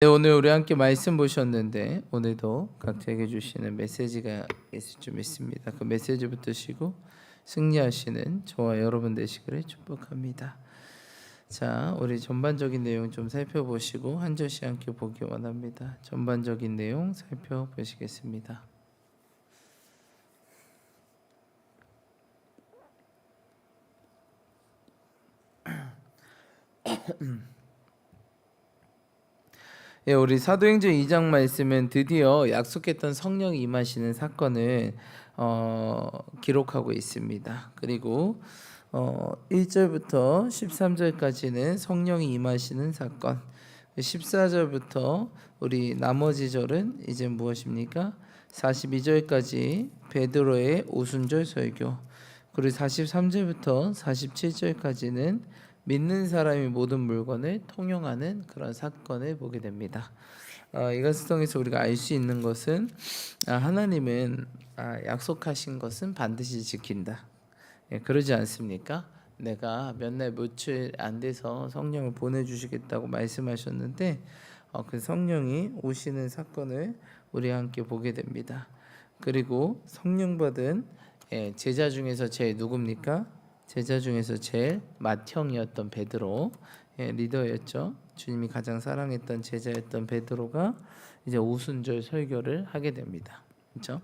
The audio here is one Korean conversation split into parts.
네, 오늘 우리 함께 말씀 보셨는데 오늘도 각자에게 주시는 메시지가 있을 줄 믿습니다. 그 메시지 붙드시고 승리하시는 저와 여러분 되시기를 축복합니다. 자, 우리 전반적인 내용 좀 살펴보시고 한 절씩 함께 보기 원합니다. 전반적인 내용 살펴보시겠습니다. 예, 우리 사도행전 2장 말씀은 드디어 약속했던 성령이 임하시는 사건을 어, 기록하고 있습니다. 그리고 어, 1절부터 13절까지는 성령이 임하시는 사건. 14절부터 우리 나머지 절은 이제 무엇입니까? 42절까지 베드로의 오순절 설교. 그리고 43절부터 47절까지는 믿는 사람이 모든 물건을 통용하는 그런 사건을 보게 됩니다. 어, 이것을 통해서 우리가 알 수 있는 것은 아, 하나님은 아, 약속하신 것은 반드시 지킨다. 예, 그러지 않습니까? 내가 몇 날 며칠 안 돼서 성령을 보내주시겠다고 말씀하셨는데 어, 그 성령이 오시는 사건을 우리 함께 보게 됩니다. 그리고 성령 받은 예, 제자 중에서 제일 누굽니까? 제자 중에서 제일 맏형이었던 베드로 예, 리더였죠. 주님이 가장 사랑했던 제자였던 베드로가 이제 오순절 설교를 하게 됩니다. 그렇죠?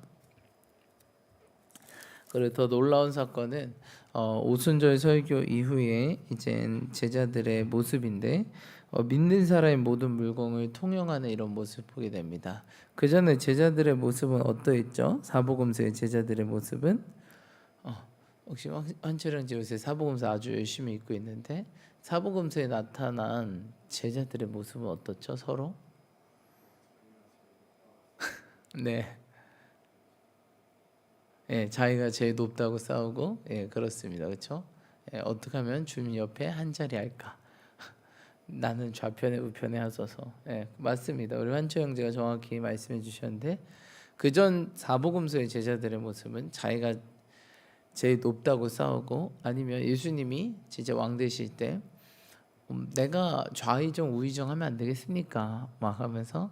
그리고 더 놀라운 사건은 어, 오순절 설교 이후에 이제 제자들의 모습인데 어, 믿는 사람의 모든 물건을 통용하는 이런 모습을 보게 됩니다. 그 전에 제자들의 모습은 어떠했죠? 사복음서의 제자들의 모습은 어, 혹시 환- 환철영 지 요새 사복음서 아주 열심히 읽고 있는데 사복음서에 나타난 제자들의 모습은 어떻죠? 서로? 네. 예, 자기가 제일 높다고 싸우고 예, 그렇습니다. 그렇죠? 예, 어떻게 하면 주님 옆에 한 자리 할까? 나는 좌편에 우편에 하소서. 예, 맞습니다. 우리 환초 형제가 정확히 말씀해 주셨는데 그전 사복음서의 제자들의 모습은 자기가 제일 높다고 싸우고 아니면 예수님이 진짜 왕 되실 때 음, 내가 좌의정 우의정 하면 안 되겠습니까? 막 하면서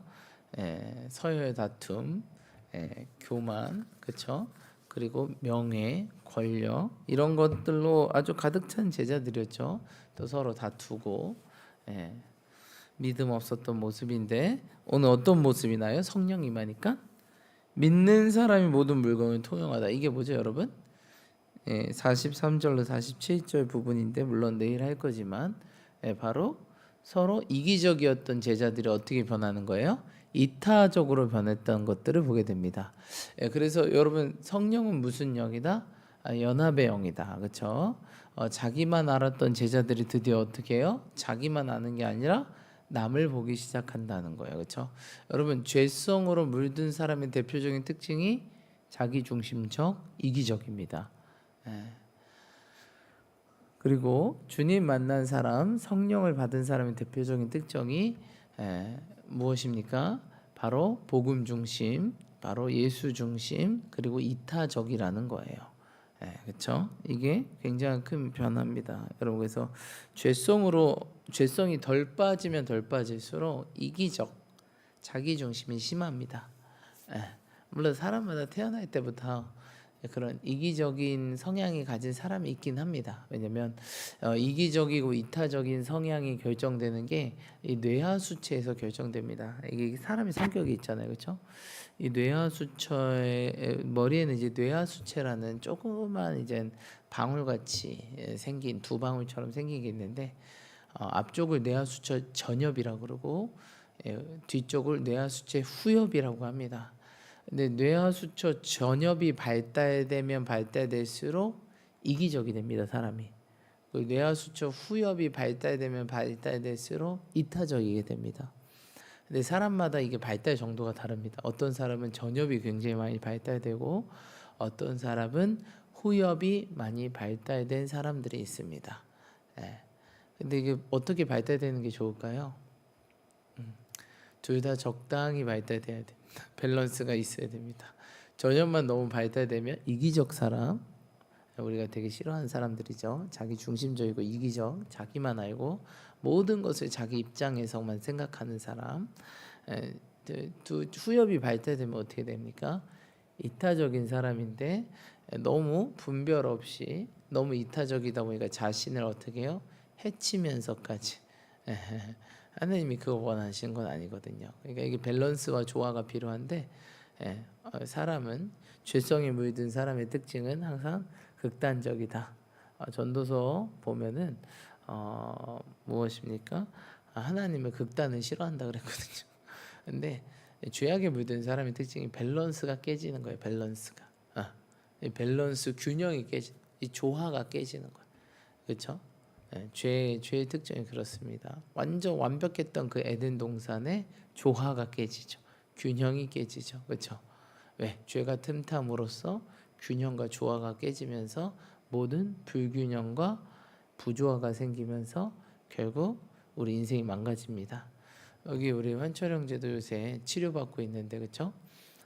예, 서열 다툼, 예, 교만, 그렇죠? 그리고 명예, 권력 이런 것들로 아주 가득 찬 제자들이었죠. 또 서로 다투고 예, 믿음 없었던 모습인데 오늘 어떤 모습이 나요? 성령 임하니까 믿는 사람이 모든 물건을 통용하다. 이게 뭐죠, 여러분? 예, 43절로 47절 부분인데 물론 내일 할 거지만 예, 바로 서로 이기적이었던 제자들이 어떻게 변하는 거예요? 이타적으로 변했던 것들을 보게 됩니다. 예, 그래서 여러분 성령은 무슨 영이다? 아, 연합의 영이다. 그렇죠? 어, 자기만 알았던 제자들이 드디어 어떻게 해요? 자기만 아는 게 아니라 남을 보기 시작한다는 거예요. 그렇죠? 여러분 죄성으로 물든 사람의 대표적인 특징이 자기 중심적, 이기적입니다. 예. 그리고 주님 만난 사람, 성령을 받은 사람의 대표적인 특징이 에, 무엇입니까? 바로 복음 중심, 바로 예수 중심, 그리고 이타적이라는 거예요. 그렇죠? 이게 굉장히 큰 변화입니다. 여러분 그래서 죄성으로 죄성이 덜 빠지면 덜 빠질수록 이기적, 자기 중심이 심합니다. 예. 물론 사람마다 태어날 때부터 그런 이기적인 성향이 가진 사람이 있긴 합니다. 왜냐하면 어, 이기적이고 이타적인 성향이 결정되는 게 이 뇌하 수체에서 결정됩니다. 이게 사람의 성격이 있잖아요, 그렇죠? 이 뇌하수처의 머리에는 이제 뇌하 수체라는 조그만 이제 방울같이 생긴 두 방울처럼 생긴 게 있는데 어, 앞쪽을 뇌하수처 전엽이라고 그러고 예, 뒤쪽을 뇌하 수체 후엽이라고 합니다. 근데 뇌하수처 전엽이 발달되면 발달될수록 이기적이 됩니다 사람이. 그 뇌하수처 후엽이 발달되면 발달될수록 이타적이게 됩니다. 근데 사람마다 이게 발달 정도가 다릅니다. 어떤 사람은 전엽이 굉장히 많이 발달되고 어떤 사람은 후엽이 많이 발달된 사람들이 있습니다. 예. 근데 이게 어떻게 발달되는 게 좋을까요? 둘다 적당히 발달돼야 됩니다. 밸런스가 있어야 됩니다. 전염만 너무 발달되면 이기적 사람, 우리가 되게 싫어하는 사람들이죠. 자기 중심적이고 이기적, 자기만 알고 모든 것을 자기 입장에서만 생각하는 사람. 에, 두- 두 후엽이 발달되면 어떻게 됩니까? 이타적인 사람인데 너무 분별 없이 너무 이타적이다 보니까 자신을 어떻게 해요? 해치면서까지. 하나님이 그거 원하시는 건 아니거든요. 그러니까 이게 밸런스와 조화가 필요한데 예, 어, 사람은 죄성에 물든 사람의 특징은 항상 극단적이다. 어, 전도서 보면은 어, 무엇입니까? 아, 하나님의 극단을 싫어한다 그랬거든요. 근데 죄악에 물든 사람의 특징이 밸런스가 깨지는 거예요. 밸런스가 아, 이 밸런스 균형이 깨지, 이 조화가 깨지는 거예요. 그렇죠? 예, 죄 죄의 특징이 그렇습니다. 완전 완벽했던 그 에덴 동산의 조화가 깨지죠. 균형이 깨지죠. 그렇죠? 왜? 죄가 틈탐으로써 균형과 조화가 깨지면서 모든 불균형과 부조화가 생기면서 결국 우리 인생이 망가집니다. 여기 우리 환철 형제도 요새 치료받고 있는데 그렇죠?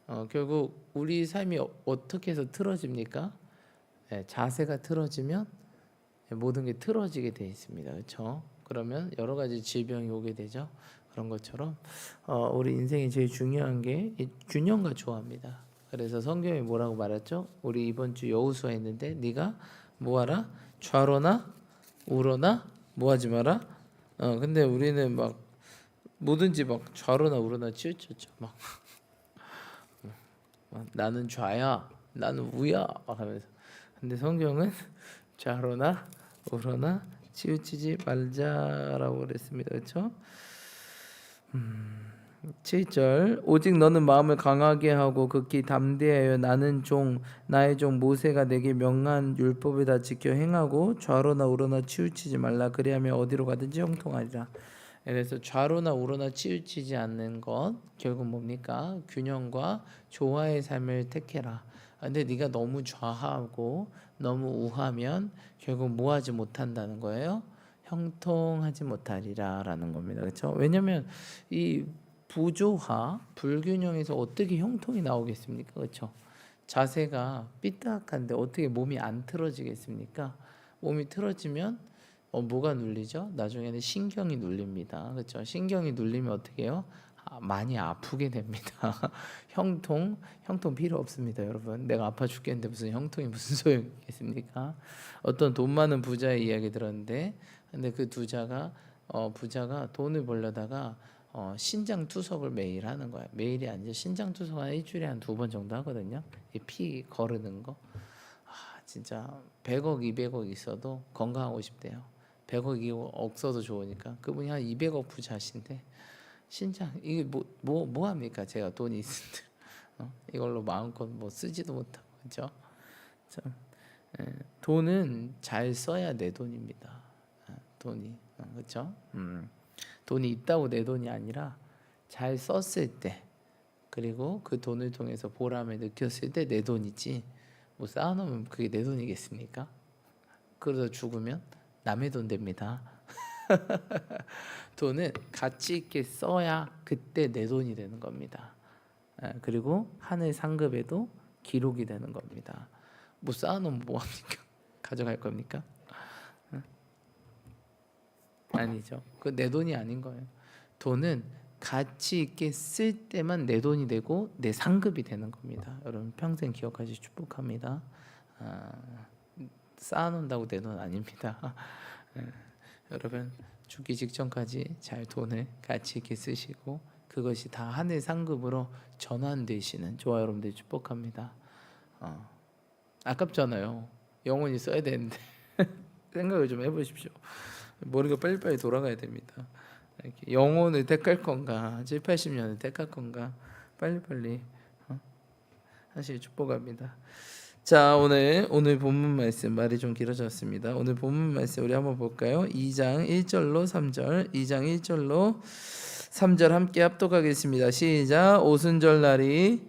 어, 결국 우리 삶이 어- 어떻게 해서 틀어집니까? 예, 자세가 틀어지면 모든 게 틀어지게 돼 있습니다. 그렇죠? 그러면 여러 가지 질병이 오게 되죠. 그런 것처럼 어, 우리 인생이 제일 중요한 게이 균형과 조화입니다. 그래서 성경에 뭐라고 말했죠? 우리 이번 주 여호수아 했는데 네가 뭐하라? 좌로나 우로나 뭐하지 마라? 어 근데 우리는 막 뭐든지 막 좌로나 우로나 치우쳤죠. 막, 막 나는 좌야, 나는 우야 막 하면서. 근데 성경은 좌로나 우로나 치우치지 말자라고 그랬습니다. 그렇죠? 7절 오직 너는 마음을 강하게 하고 극히 담대하여 나는 종 나의 종 모세가 내게 명한 율법을 다 지켜 행하고 좌로나 우로나 치우치지 말라 그리하면 어디로 가든지 형통하리라. 그래서 좌로나 우로나 치우치지 않는 것 결국 뭡니까? 균형과 조화의 삶을 택해라. 근데 네가 너무 좌하고 너무 우하면 결국 뭐하지 못한다는 거예요. 형통하지 못하리라라는 겁니다. 그렇죠? 왜냐하면 이 부조화, 불균형에서 어떻게 형통이 나오겠습니까? 그렇죠? 자세가 삐딱한데 어떻게 몸이 안 틀어지겠습니까? 몸이 틀어지면 어, 뭐가 눌리죠? 나중에는 신경이 눌립니다. 그렇죠? 신경이 눌리면 어떻게 해요? 아, 많이 아프게 됩니다. 형통, 형통 필요 없습니다, 여러분. 내가 아파 죽겠는데 무슨 형통이 무슨 소용이 있겠습니까? 어떤 돈 많은 부자의 이야기 들었는데, 근데 그 부자가 어, 부자가 돈을 벌려다가 어, 신장 투석을 매일 하는 거야. 매일이 아니죠. 신장 투석 한 일주일에 한 두 번 정도 하거든요. 이피 거르는 거. 아, 진짜 100억, 200억 있어도 건강하고 싶대요. 100억, 2억 없어도 좋으니까. 그분이 한 200억 부자신데 신장 이게 뭐뭐 뭐 합니까? 제가 돈이 있는데 어? 이걸로 마음껏 뭐 쓰지도 못하고 그죠? 참 예, 돈은 잘 써야 내 돈입니다. 아, 돈이 어, 그렇죠? 음. 돈이 있다고 내 돈이 아니라 잘 썼을 때 그리고 그 돈을 통해서 보람을 느꼈을 때 내 돈이지 뭐 쌓아놓으면 그게 내 돈이겠습니까? 그러다 죽으면 남의 돈 됩니다. 돈은 가치 있게 써야 그때 내 돈이 되는 겁니다. 예, 그리고 하늘 상급에도 기록이 되는 겁니다. 뭐 쌓아놓으면 뭐 합니까? 가져갈 겁니까? 예? 아니죠. 그 내 돈이 아닌 거예요. 돈은 가치 있게 쓸 때만 내 돈이 되고 내 상급이 되는 겁니다. 여러분 평생 기억하시 축복합니다. 아, 쌓아놓는다고 내 돈 아닙니다. 예, 여러분 죽기 직전까지 잘 돈을 가치 있게 쓰시고 그것이 다 하늘 상급으로 전환되시는 저와 여러분들 축복합니다. 어, 아깝잖아요. 영원히 써야 되는데 생각을 좀 해보십시오. 머리가 빨리빨리 돌아가야 됩니다. 이렇게 영혼을 택할 건가, 7, 80년을 택할 건가, 빨리빨리 어? 하실 축복합니다. 자 오늘 오늘 본문 말씀 말이 좀 길어졌습니다. 오늘 본문 말씀 우리 한번 볼까요? 2장 1절로 3절, 2장 1절로 3절 함께 합독하겠습니다. 시작. 오순절 날이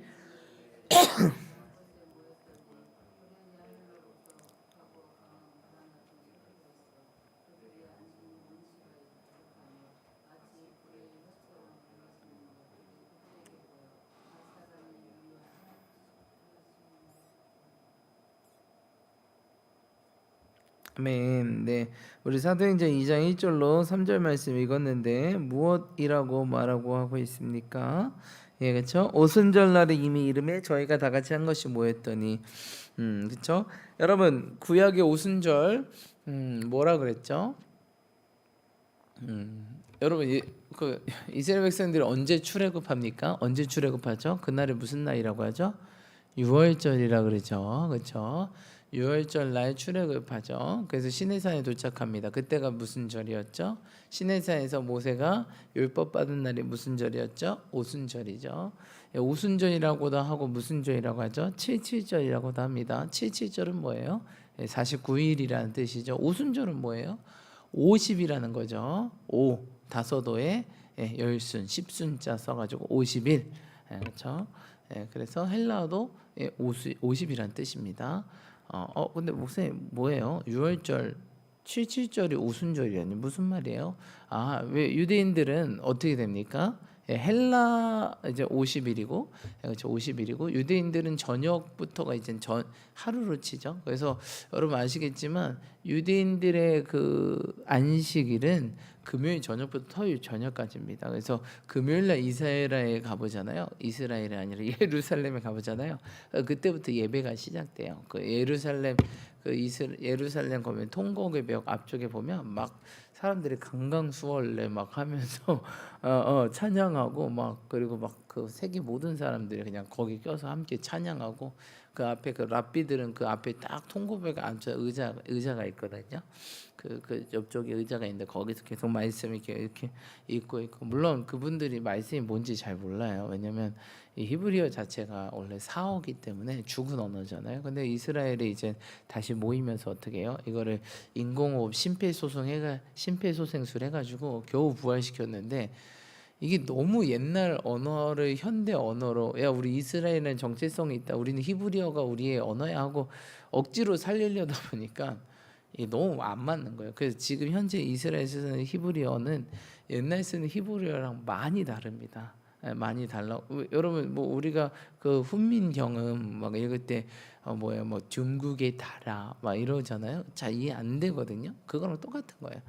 아멘. 네. 우리 사도행전 2장 1절로 3절 말씀 읽었는데 무엇이라고 말하고 하고 있습니까? 예, 그렇죠? 오순절 날에 이미 이름에 저희가 다 같이 한 것이 뭐였더니 음, 그렇죠? 여러분, 구약의 오순절 음, 뭐라 그랬죠? 음, 여러분 이, 그 이스라엘 백성들이 언제 출애굽합니까? 언제 출애굽하죠? 그날이 무슨 날이라고 하죠? 6월절이라 그러죠. 그렇죠? 6월절 날 출애굽하죠. 그래서 시내산에 도착합니다. 그때가 무슨 절이었죠? 시내산에서 모세가 율법 받은 날이 무슨 절이었죠? 오순절이죠. 예, 오순절이라고도 하고 무슨 절이라고 하죠? 칠칠절이라고도 합니다. 칠칠절은 뭐예요? 49일이라는 뜻이죠. 오순절은 뭐예요? 50이라는 거죠. 5 다섯오에 예, 열순 십순자 써가지고 50일 예, 그렇죠. 예, 그래서 헬라어도 예, 50, 50이라는 뜻입니다. 어, 어 근데 목사님 뭐예요? 6월절 77절이 오순절이라니 무슨 말이에요? 아, 왜 유대인들은 어떻게 됩니까? 예, 헬라 이제 50일이고 그렇죠 50일이고 유대인들은 저녁부터가 이제 전 하루로 치죠. 그래서 여러분 아시겠지만 유대인들의 그 안식일은 금요일 저녁부터 토요일 저녁까지입니다. 그래서 금요일 날 이스라엘에 가보잖아요. 이스라엘이 아니라 예루살렘에 가보잖아요. 어, 그때부터 예배가 시작돼요. 그 예루살렘 그 이스 예루살렘 가면 통곡의 벽 앞쪽에 보면 막 사람들이 강강수월래 막 하면서 어, 어, 찬양하고 막 그리고 막 그 세계 모든 사람들이 그냥 거기 껴서 함께 찬양하고 그 앞에 그 랍비들은 그 앞에 딱 통곡벽에 앉아 의자 의자가 있거든요. 그, 그 옆쪽에 의자가 있는데 거기서 계속 말씀이 이렇게, 이렇게 읽고 있고 물론 그분들이 말씀이 뭔지 잘 몰라요. 왜냐면 이 히브리어 자체가 원래 사어기 때문에 죽은 언어잖아요. 근데 이스라엘이 이제 다시 모이면서 어떻게 해요? 이거를 인공호흡 심폐소생 해가 심폐소생술 해가지고 겨우 부활시켰는데 이게 너무 옛날 언어를 현대 언어로 야 우리 이스라엘은 정체성이 있다. 우리는 히브리어가 우리의 언어야 하고 억지로 살리려다 보니까 이게 너무 안 맞는 거예요. 그래서 지금 현재 이스라엘에서 쓰는 히브리어는 옛날 쓰는 히브리어랑 많이 다릅니다. 예, 많이 달라. 여러분 뭐 우리가 그 훈민 경음 막 읽을 때 어, 뭐야 뭐 중국의 달아 막 이러잖아요. 잘 이해 안 되거든요. 그거랑 똑같은 거예요.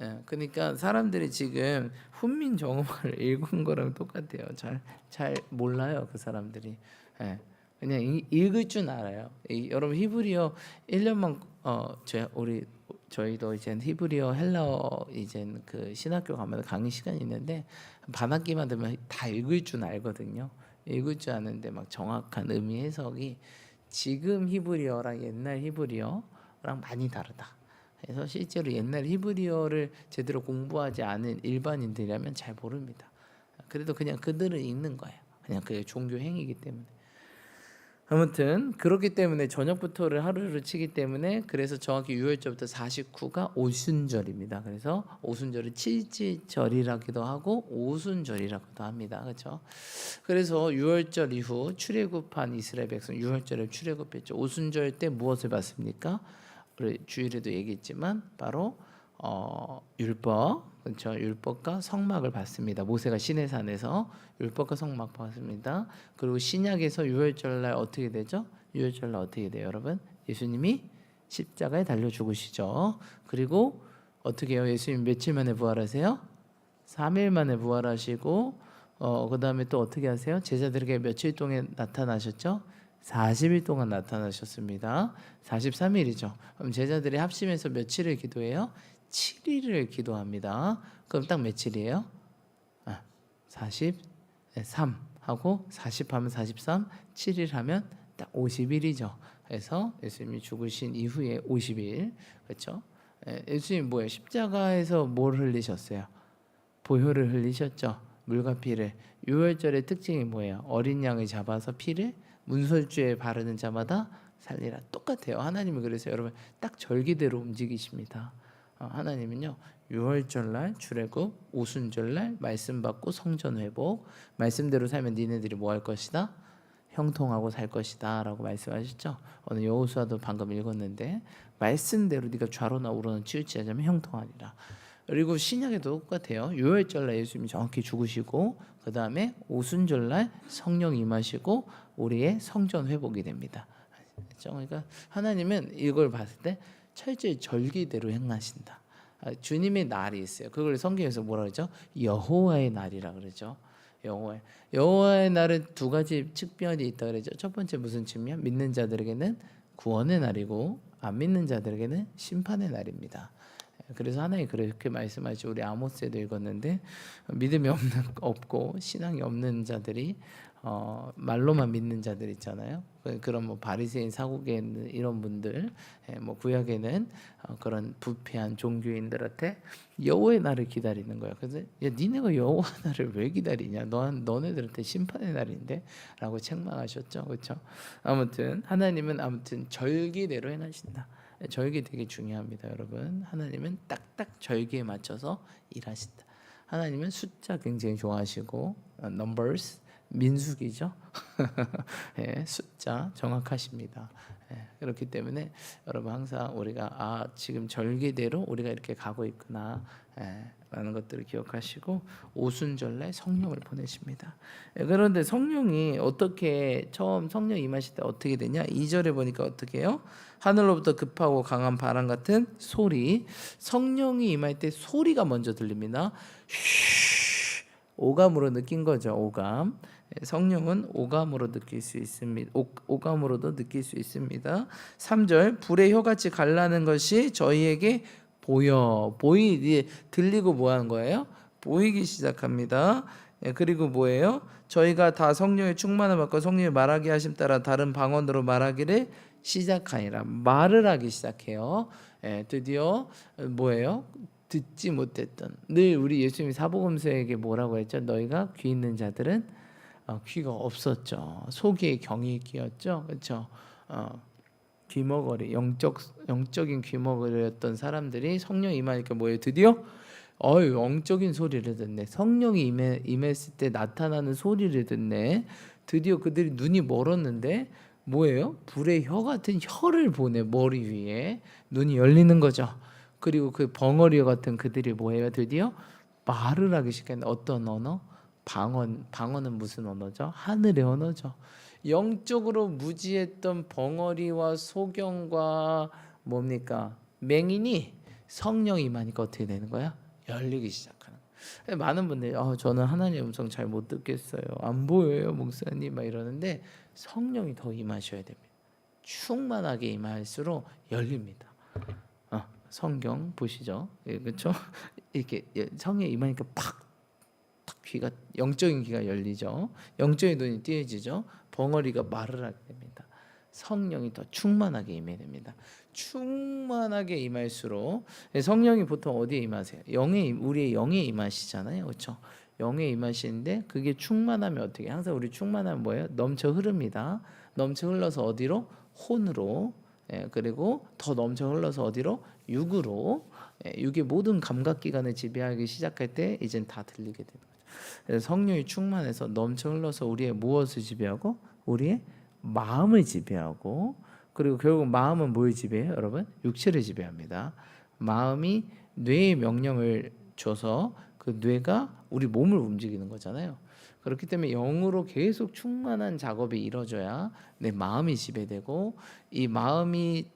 예, 그러니까 사람들이 지금 훈민 정음을 읽은 거랑 똑같아요. 잘 잘 몰라요 그 사람들이. 예, 그냥 이- 읽을 줄 알아요. 이, 여러분 히브리어 1년만 어, 저 우리 저희도 이제 히브리어 헬라어 이제 그 신학교 가면 강의 시간이 있는데 반학기만 되면 다 읽을 줄 알거든요. 읽을 줄 아는데 막 정확한 의미 해석이 지금 히브리어랑 옛날 히브리어랑 많이 다르다. 그래서 실제로 옛날 히브리어를 제대로 공부하지 않은 일반인들이라면 잘 모릅니다. 그래도 그냥 그들은 읽는 거예요. 그냥 그게 종교 행위이기 때문에. 아무튼 그렇기 때문에 저녁부터를 하루를 치기 때문에 그래서 정확히 6월절부터 49가 오순절입니다. 그래서 오순절을 칠지절이라기도 하고 오순절이라고도 합니다. 그렇죠? 그래서 6월절 이후 출애굽한 이스라엘 백성 6월절에 출애굽했죠. 오순절 때 무엇을 받습니까? 주일에도 얘기했지만 바로 어, 율법 그렇죠? 율법과 성막을 받습니다. 모세가 시내산에서 율법과 성막 받습니다. 그리고 신약에서 유월절날 어떻게 되죠? 유월절날 어떻게 돼요 여러분? 예수님이 십자가에 달려 죽으시죠. 그리고 어떻게 해요? 예수님 며칠 만에 부활하세요? 3일 만에 부활하시고 어 그 다음에 또 어떻게 하세요? 제자들에게 며칠 동안 나타나셨죠 40일 동안 나타나셨습니다. 43일이죠. 그럼 제자들이 합심해서 며칠을 기도해요? 7일을 기도합니다. 그럼 딱 며칠이에요? 아, 43 하고 40 하면 43, 7일 하면 딱 50일이죠. 그래서 예수님이 죽으신 이후에 50일. 그렇죠? 예, 예수님 뭐예요? 십자가에서 뭘 흘리셨어요? 보혈을 흘리셨죠. 물과 피를. 유월절의 특징이 뭐예요? 어린 양을 잡아서 피를 문설주에 바르는 자마다 살리라. 똑같아요. 하나님은 그래서 여러분 딱 절기대로 움직이십니다. 어, 하나님은요. 6월절날 출애굽, 오순절날 말씀 받고 성전 회복, 말씀대로 살면 니네들이 뭐 할 것이다? 형통하고 살 것이다라고 말씀하셨죠. 오늘 여호수아도 방금 읽었는데 말씀대로 네가 좌로나 우로나 치우치자면 형통하리라. 그리고 신약에도 똑같아요. 6월절날 예수님이 정확히 죽으시고 그 다음에 오순절날 성령 임하시고 우리의 성전 회복이 됩니다. 그렇죠? 그러니까 하나님은 이걸 봤을 때 철저히 절기대로 행하신다. 아, 주님의 날이 있어요. 그걸 성경에서 뭐라 그러죠? 여호와의 날이라 그러죠. 여호와 여호와의 날은 두 가지 측면이 있다 그러죠. 첫 번째 무슨 측면? 믿는 자들에게는 구원의 날이고 안 믿는 자들에게는 심판의 날입니다. 그래서 하나님 그렇게 말씀하시죠. 우리 아모스에도 읽었는데 믿음이 없는 없고 신앙이 없는 자들이 어, 말로만 믿는 자들 있잖아요. 그- 그런 뭐 바리새인 사국에 이런 분들, 예, 뭐 구약에는 어, 그런 부패한 종교인들한테 여호와의 날을 기다리는 거야. 그래서 야 니네가 여호와 날을 왜 기다리냐? 너 너네들한테 심판의 날인데라고 책망하셨죠, 그렇죠? 아무튼 하나님은 아무튼 절기대로 행하신다. 절기 되게 중요합니다, 여러분. 하나님은 딱딱 절기에 맞춰서 일하신다. 하나님은 숫자 굉장히 좋아하시고 어, numbers 민수기죠. 예, 숫자 정확하십니다. 예, 그렇기 때문에 여러분 항상 우리가 아 지금 절기대로 우리가 이렇게 가고 있구나. 예, 라는 것들을 기억하시고 오순절날 성령을 보내십니다. 예, 그런데 성령이 어떻게 처음 성령 임하실 때 어떻게 되냐? 2절에 보니까 어떻게 해요? 하늘로부터 급하고 강한 바람 같은 소리. 성령이 임할 때 소리가 먼저 들립니다. 쉬, 오감으로 느낀 거죠. 오감. 예, 성령은 오감으로 느낄 수 있습니다. 오, 오감으로도 느낄 수 있습니다. 3절 불의 혀같이 갈라는 것이 저희에게 보여 보이 이제 들리고 뭐 하는 거예요? 보이기 시작합니다. 예, 그리고 뭐예요? 저희가 다 성령의 충만을 받고 성령의 말하게 하심 따라 다른 방언으로 말하기를 시작하니라 말을 하기 시작해요. 예, 드디어 뭐예요? 듣지 못했던 늘 우리 예수님이 사복음서에게 뭐라고 했죠? 너희가 귀 있는 자들은 어, 귀가 없었죠. 속에 경이 끼었죠. 그렇죠? 어, 귀머거리 영적 영적인 귀머거리였던 사람들이 성령 임하니까 뭐예요? 드디어 어유 영적인 소리를 듣네. 성령이 임해, 임했을 때 나타나는 소리를 듣네. 드디어 그들이 눈이 멀었는데 뭐예요? 불의 혀 같은 혀를 보내 머리 위에 눈이 열리는 거죠. 그리고 그 벙어리 같은 그들이 뭐예요? 드디어 말을 하기 시작했는데 어떤 언어? 방언. 방언은 무슨 언어죠? 하늘의 언어죠. 영적으로 무지했던 벙어리와 소경과 뭡니까 맹인이 성령이 임하니까 어떻게 되는 거야? 열리기 시작하는. 거야. 많은 분들이 어, 저는 하나님의 음성 잘 못 듣겠어요. 안 보여요, 목사님 막 이러는데 성령이 더 임하셔야 됩니다. 충만하게 임할수록 열립니다. 어, 성경 보시죠, 예, 그렇죠? 이렇게 예, 성령 임하니까 팍, 탁 귀가 영적인 귀가 열리죠. 영적인 눈이 띄어지죠. 벙어리가 말을 하게 됩니다. 성령이 더 충만하게 임해야 됩니다. 충만하게 임할수록 성령이 보통 어디에 임하세요? 영에 임- 우리의 영에 임하시잖아요, 그렇죠? 영에 임하시는데 그게 충만하면 어떻게? 항상 우리 충만하면 뭐예요? 넘쳐 흐릅니다. 넘쳐 흘러서 어디로? 혼으로. 예, 그리고 더 넘쳐 흘러서 어디로? 육으로. 예, 육의 모든 감각 기관을 지배하기 시작할 때 이젠 다 들리게 되는 거죠. 성령이 충만해서 넘쳐 흘러서 우리의 무엇을 지배하고 우리의 마음을 지배하고 그리고 결국 마음은 뭘 지배해요, 여러분? 육체를 지배합니다. 마음이 뇌에 명령을 줘서 그 뇌가 우리 몸을 움직이는 거잖아요. 그렇기 때문에 영으로 계속 충만한 작업이 이루어져야 내 마음이 지배되고 이 마음이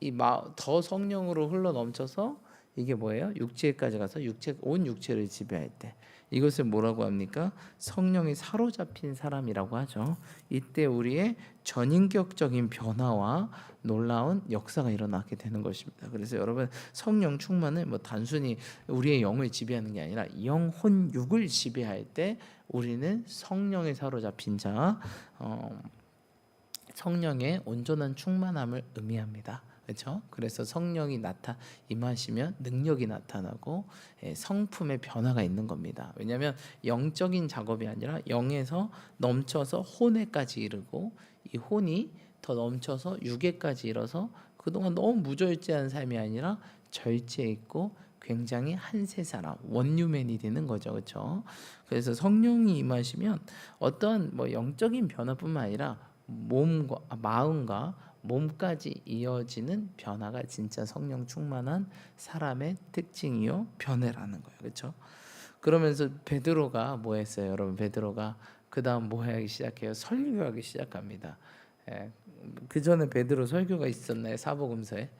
이더 성령으로 흘러 넘쳐서 이게 뭐예요? 육체까지 가서 육체 온 육체를 지배할 때 이것을 뭐라고 합니까? 성령이 사로잡힌 사람이라고 하죠. 이때 우리의 전인격적인 변화와 놀라운 역사가 일어나게 되는 것입니다. 그래서 여러분 성령 충만은 뭐 단순히 우리의 영을 지배하는 게 아니라 영혼 육을 지배할 때 우리는 성령에 사로잡힌 자, 어, 성령의 온전한 충만함을 의미합니다. 그렇죠? 그래서 성령이 나타 임하시면 능력이 나타나고 예, 성품의 변화가 있는 겁니다. 왜냐하면 영적인 작업이 아니라 영에서 넘쳐서 혼에까지 이르고 이 혼이 더 넘쳐서 육에까지 이뤄서 그동안 너무 무절제한 삶이 아니라 절제 있고 굉장히 한세 사람 원유맨이 되는 거죠, 그렇죠? 그래서 성령이 임하시면 어떤 뭐 영적인 변화뿐만 아니라 몸과 아, 마음과 몸까지 이어지는 변화가 진짜 성령 충만한 사람의 특징이요 변해라는 거예요, 그렇죠? 그러면서 베드로가 뭐 했어요, 여러분? 베드로가 그 다음 뭐 하기 시작해요? 설교하기 시작합니다. 예, 그 전에 베드로 설교가 있었나요? 사복음서에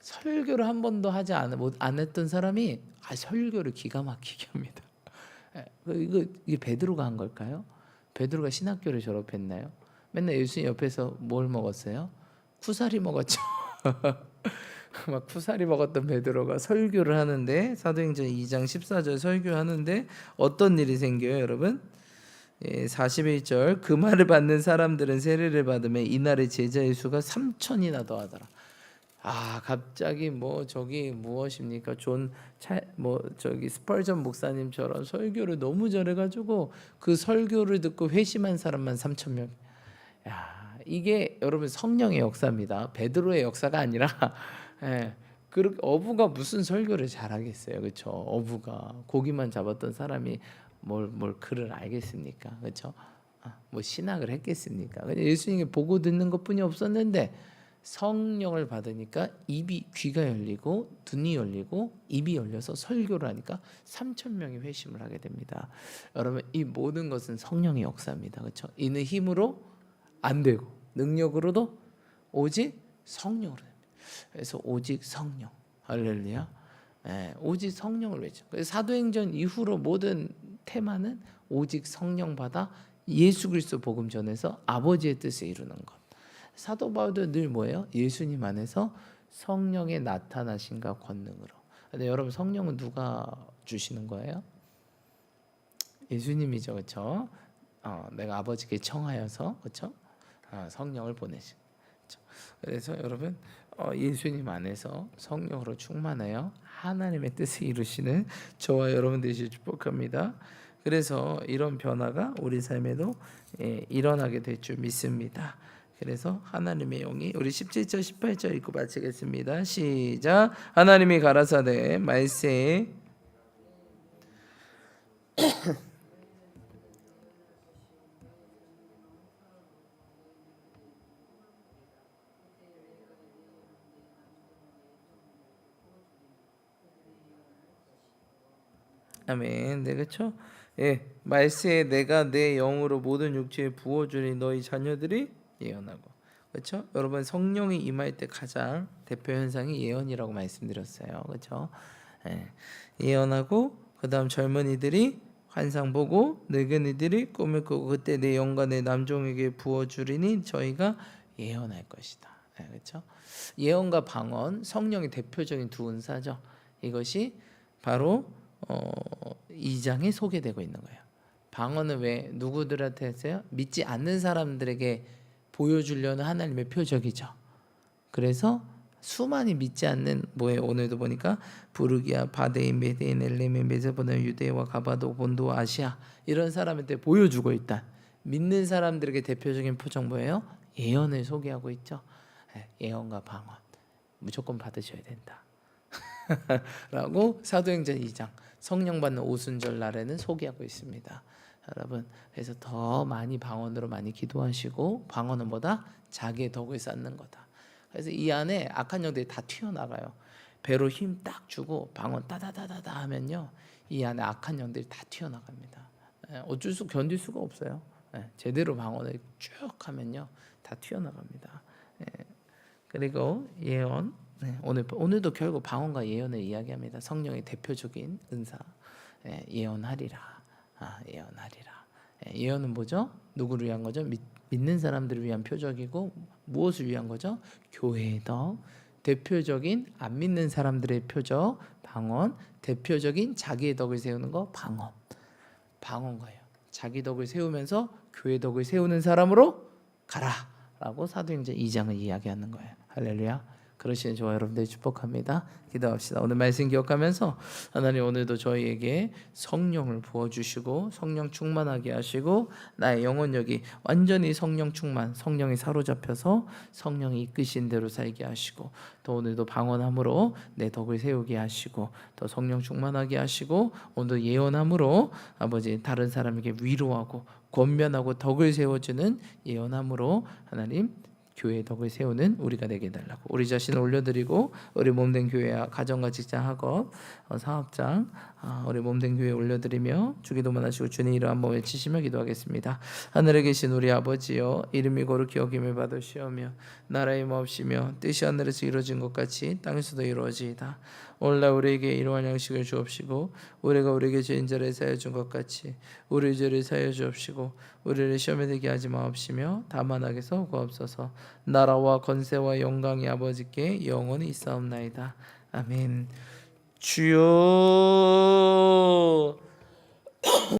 설교를 한 번도 하지 않, 못, 안 했던 사람이 아, 설교를 기가 막히게 합니다. 예, 그 이거 이게 베드로가 한 걸까요? 베드로가 신학교를 졸업했나요? 맨날 예수님 옆에서 뭘 먹었어요? 쿠사리 먹었죠. 막 쿠사리 먹었던 베드로가 설교를 하는데 사도행전 2장 14절 설교하는데 어떤 일이 생겨요, 여러분? 예, 41절 그 말을 받는 사람들은 세례를 받으며 이날의 제자의 수가 3천이나 더하더라. 아 갑자기 뭐 저기 무엇입니까 존뭐 저기 스펄전 목사님처럼 설교를 너무 잘해가지고 그 설교를 듣고 회심한 사람만 3천 명. 야 이게 여러분 성령의 역사입니다. 베드로의 역사가 아니라 예, 그 어부가 무슨 설교를 잘하겠어요, 그렇죠? 어부가 고기만 잡았던 사람이 뭘 뭘 글을 알겠습니까, 그렇죠? 아, 뭐 신학을 했겠습니까? 그냥 예수님이 보고 듣는 것뿐이 없었는데 성령을 받으니까 입이 귀가 열리고 눈이 열리고 입이 열려서 설교를 하니까 3천 명이 회심을 하게 됩니다. 여러분 이 모든 것은 성령의 역사입니다. 그렇죠? 이는 힘으로 안 되고 능력으로도 오직 성령으로 됩니다. 그래서 오직 성령 할렐루야. 예, 오직 성령을 외쳐. 사도행전 이후로 모든 테마는 오직 성령 받아 예수 그리스도 복음 전해서 아버지의 뜻을 이루는 것. 사도 바울도 늘 뭐예요? 예수님 안에서 성령의 나타나신가 권능으로. 근데 여러분 성령은 누가 주시는 거예요? 예수님이죠, 그렇죠? 어, 내가 아버지께 청하여서 그렇죠? 어, 성령을 보내신. 그렇죠? 그래서 여러분 어, 예수님 안에서 성령으로 충만하여 하나님의 뜻을 이루시는 저와 여러분 되시 축복합니다. 그래서 이런 변화가 우리 삶에도 예, 일어나게 될 줄 믿습니다. 그래서 하나님의 영이 우리 17절 18절 읽고 마치겠습니다. 시작. 하나님이 가라사대 말세 아멘. 네 그렇죠? 예. 말세에 내가 내 영으로 모든 육체에 부어 주니 너희 자녀들이 예언하고. 그렇죠? 여러분 성령이 임할 때 가장 대표 현상이 예언이라고 말씀드렸어요. 그렇죠? 예. 예언하고 그다음 젊은이들이 환상 보고 늙은이들이 꿈을 꾸고 그때 내내 남종에게 부어 주리니 저희가 예언할 것이다. 예, 그렇죠? 예언과 방언 성령의 대표적인 두 은사죠. 이것이 바로 어, 2장에 소개되고 있는 거예요. 방언은 왜 누구들한테 했어요? 믿지 않는 사람들에게 보여주려는 하나님의 표적이죠. 그래서 수많이 믿지 않는 뭐에 오늘도 보니까 부르기아, 바데인, 메데인, 엘레멘, 메세보다 유대와 가바도, 본도, 아시아 이런 사람한테 보여주고 있다. 믿는 사람들에게 대표적인 표적 뭐예요? 예언을 소개하고 있죠. 예, 예언과 방언 무조건 받으셔야 된다. 라고 사도행전 2장 성령 받는 오순절 날에는 소개하고 있습니다. 여러분 그래서 더 많이 방언으로 많이 기도하시고 방언은 뭐다? 자기의 덕을 쌓는 거다. 그래서 이 안에 악한 영들이 다 튀어나가요. 배로 힘 딱 주고 방언 따다다다다 하면요. 이 안에 악한 영들이 다 튀어나갑니다. 예, 어쩔 수 견딜 수가 없어요. 예, 제대로 방언을 쭉 하면요. 다 튀어나갑니다. 예, 그리고 예언 네, 오늘 오늘도 결국 방언과 예언을 이야기합니다. 성령의 대표적인 은사 예, 예언하리라. 아, 예언하리라. 예, 예언은 뭐죠? 누구를 위한 거죠? 믿, 믿는 사람들을 위한 표적이고 무엇을 위한 거죠? 교회의 덕. 대표적인 안 믿는 사람들의 표적 방언. 대표적인 자기의 덕을 세우는 거 방언. 방언 거예요. 자기 덕을 세우면서 교회 덕을 세우는 사람으로 가라라고 사도행전 2장을 이야기하는 거예요. 할렐루야. 그러시는 저와 여러분들 축복합니다. 기도합시다. 오늘 말씀 기억하면서 하나님 오늘도 저희에게 성령을 부어 주시고 성령 충만하게 하시고 나의 영혼력이 완전히 성령 충만, 성령이 사로잡혀서 성령이 이끄신 대로 살게 하시고 또 오늘도 방언함으로 내 덕을 세우게 하시고 또 성령 충만하게 하시고 오늘 예언함으로 아버지 다른 사람에게 위로하고 권면하고 덕을 세워주는 예언함으로 하나님 교회의 덕을 세우는 우리가 되게 해달라고. 우리 자신을 올려드리고 우리 몸된 교회와 가정과 직장 학업 어, 사업장 아, 우리 몸된 교회 올려드리며 주기도만 하시고 주님 이름 한번 외치시며 기도하겠습니다. 하늘에 계신 우리 아버지여 이름이 거룩히 여김을 받으시오며 나라의 마옵시며 뜻이 하늘에서 이루어진 것 같이 땅에서도 이루어지이다. 오늘날 우리에게 이러한 양식을 주옵시고 우리가 우리에게 죄인 자를 사여 준 것 같이 우리 죄를 사여 주옵시고 우리를 시험에 들게 하지 마옵시며 다만 악에서 구하옵소서. 나라와 건세와 영광이 아버지께 영원히 있사옵나이다. 아멘 주요.